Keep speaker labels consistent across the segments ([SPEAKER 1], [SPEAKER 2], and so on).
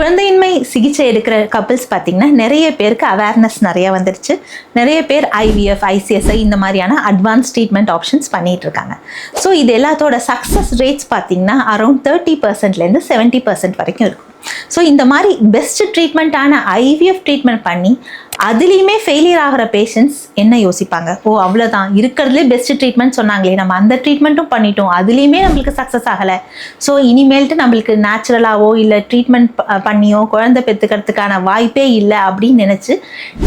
[SPEAKER 1] குழந்தையின்மை சிகிச்சை எடுக்கிற கப்பிள்ஸ் பார்த்தீங்கன்னா நிறைய பேருக்கு அவேர்னஸ் நிறைய வந்துருச்சு. நிறைய பேர் ஐவிஎஃப் ஐசிஎஸ்ஐ இந்த மாதிரியான அட்வான்ஸ் ட்ரீட்மெண்ட் ஆப்ஷன்ஸ் பண்ணிட்டு இருக்காங்க. ஸோ இது எல்லாத்தோட சக்ஸஸ் ரேட்ஸ் பார்த்தீங்கன்னா அரௌண்ட் தேர்ட்டி பர்சன்ட்லேருந்து செவன்ட்டி பர்சன்ட் வரைக்கும் இருக்கும். ஸோ இந்த மாதிரி பெஸ்ட் ட்ரீட்மெண்ட்டான ஐவிஎஃப் ட்ரீட்மெண்ட் பண்ணி அதுலேயுமே ஃபெயிலியர் ஆகிற பேஷண்ட்ஸ் என்ன யோசிப்பாங்க? ஓ அவ்வளோதான் இருக்கிறதுலே பெஸ்ட் ட்ரீட்மெண்ட் சொன்னாங்களே நம்ம அந்த ட்ரீட்மெண்ட்டும் பண்ணிட்டோம். அதுலேயுமே நம்மளுக்கு சக்ஸஸ் ஆகலை. ஸோ இனிமேல்ட்டு நம்மளுக்கு நேச்சுரலாகவோ இல்லை ட்ரீட்மெண்ட் பண்ணியோ குழந்தை பெற்றுக்கிறதுக்கான வாய்ப்பே இல்லை அப்படின்னு நினச்சி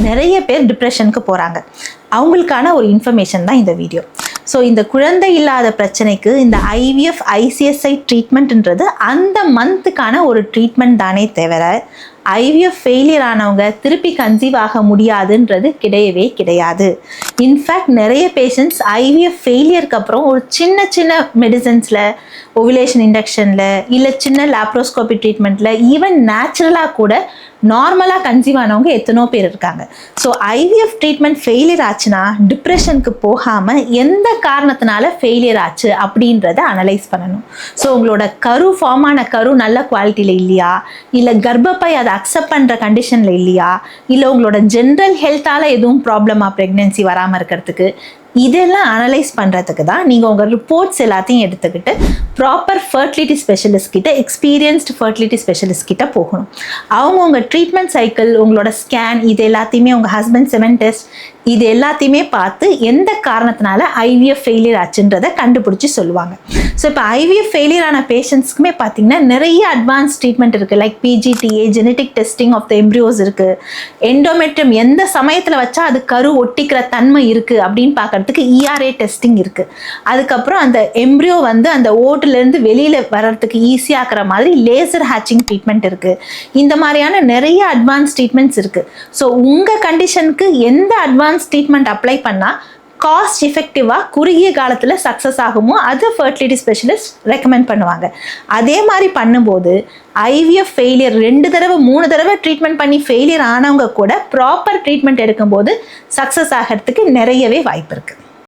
[SPEAKER 1] நிறைய பேர் டிப்ரெஷனுக்கு போகிறாங்க அவங்களுக்கான ஒரு இன்ஃபர்மேஷன் தான் இந்த வீடியோ ஸோ இந்த குழந்தை இல்லாத பிரச்சனைக்கு இந்த ஐவிஎஃப் ஐசிஎஸ்ஐ ட்ரீட்மெண்ட்ன்றது அந்த மந்த்துக்கான ஒரு ட்ரீட்மெண்ட் தானே தவிர ஐவிஎஃப் ஃபெயிலியர் ஆனவங்க திருப்பி கன்சீவ் ஆக முடியாதுன்றது கிடையவே கிடையாது. இன்ஃபேக்ட் நிறைய பேஷண்ட்ஸ் ஐவிஎஃப் ஃபெயிலியருக்கு அப்புறம் ஒரு சின்ன சின்ன மெடிசன்ஸில் ஓவிலேஷன் இண்டக்ஷனில் இல்லை சின்ன லாப்ரோஸ்கோபி ட்ரீட்மெண்ட்டில் ஈவன் நேச்சுரலாக கூட நார்மலாக கன்சீவ் ஆனவங்க எத்தனோ பேர் இருக்காங்க. ஸோ ஐவிஎஃப் ட்ரீட்மெண்ட் ஃபெயிலியர் ஆச்சுன்னா டிப்ரெஷனுக்கு போகாமல் எந்த காரணத்தினால ஃபெயிலியர் ஆச்சு அப்படின்றத அனலைஸ் பண்ணணும். ஸோ உங்களோட கரு ஃபார்மான கரு நல்ல குவாலிட்டியில் இல்லையா? இல்லை கர்ப்பப்பை அதை அக்செப்ட் பண்ணுற கண்டிஷனில் இல்லையா? இல்லை உங்களோட ஜென்ரல் ஹெல்த்தால் எதுவும் ப்ராப்ளமாக ப்ரெக்னென்சி வராமல் இருக்கிறதுக்கு? இதெல்லாம் அனலைஸ் பண்ணுறதுக்கு தான் நீங்கள் உங்கள் ரிப்போர்ட்ஸ் எல்லாத்தையும் எடுத்துக்கிட்டு ப்ராப்பர் ஃபர்டிலிட்டி ஸ்பெஷலிஸ்ட் கிட்ட எக்ஸ்பீரியன்ஸ்டு ஃபர்டிலிட்டி ஸ்பெஷலிஸ்ட் கிட்ட போகணும். அவங்க உங்கள் ட்ரீட்மெண்ட் சைக்கிள் உங்களோட ஸ்கேன் இது எல்லாத்தையுமே உங்கள் ஹஸ்பண்ட் செவன் டெஸ்ட் இது எல்லாத்தையுமே பார்த்து எந்த காரணத்தினால ஐவிஎஃப் ஃபெயிலியர் ஆச்சுன்றதை கண்டுபிடிச்சி சொல்லுவாங்க. ஸோ இப்போ ஐவிஎஃப் ஃபெயிலியர் ஆன பேஷண்ட்ஸ்க்குமே பார்த்தீங்கன்னா நிறைய அட்வான்ஸ் ட்ரீட்மெண்ட் இருக்குது like PGTA genetic testing of the embryos இருக்குது எண்டோமெட்ரியம் எந்த சமயத்தில் வச்சா அது கரு ஒட்டிக்கிற தன்மை இருக்குது அப்படின்னு பார்க்கறதுக்கு இஆர்ஏ டெஸ்டிங் இருக்குது அதுக்கப்புறம் அந்த எம்ப்ரியோ வந்து அந்த ஓட்டுலேருந்து வெளியில் வர்றதுக்கு ஈஸியாகிற மாதிரி லேசர் ஹேச்சிங் ட்ரீட்மெண்ட் இருக்குது இந்த மாதிரியான நிறைய அட்வான்ஸ் ட்ரீட்மெண்ட்ஸ் இருக்குது ஸோ உங்கள் கண்டிஷனுக்கு எந்த அட்வான்ஸ் ட்ரீட்மெண்ட் அப்ளை பண்ணால் காஸ்ட் எஃபெக்டிவாக குறுகிய காலத்தில் சக்ஸஸ் ஆகுமோ அது ஃபர்டிலிட்டி ஸ்பெஷலிஸ்ட் ரெக்கமெண்ட் பண்ணுவாங்க. அதே மாதிரி பண்ணும்போது ஐவிஎஃப் ஃபெயிலியர் ரெண்டு தடவை மூணு தடவை ட்ரீட்மெண்ட் பண்ணி ஃபெயிலியர் ஆனவங்க கூட ப்ராப்பர் ட்ரீட்மெண்ட் எடுக்கும்போது சக்ஸஸ் ஆகிறதுக்கு நிறையவே வாய்ப்பு இருக்குது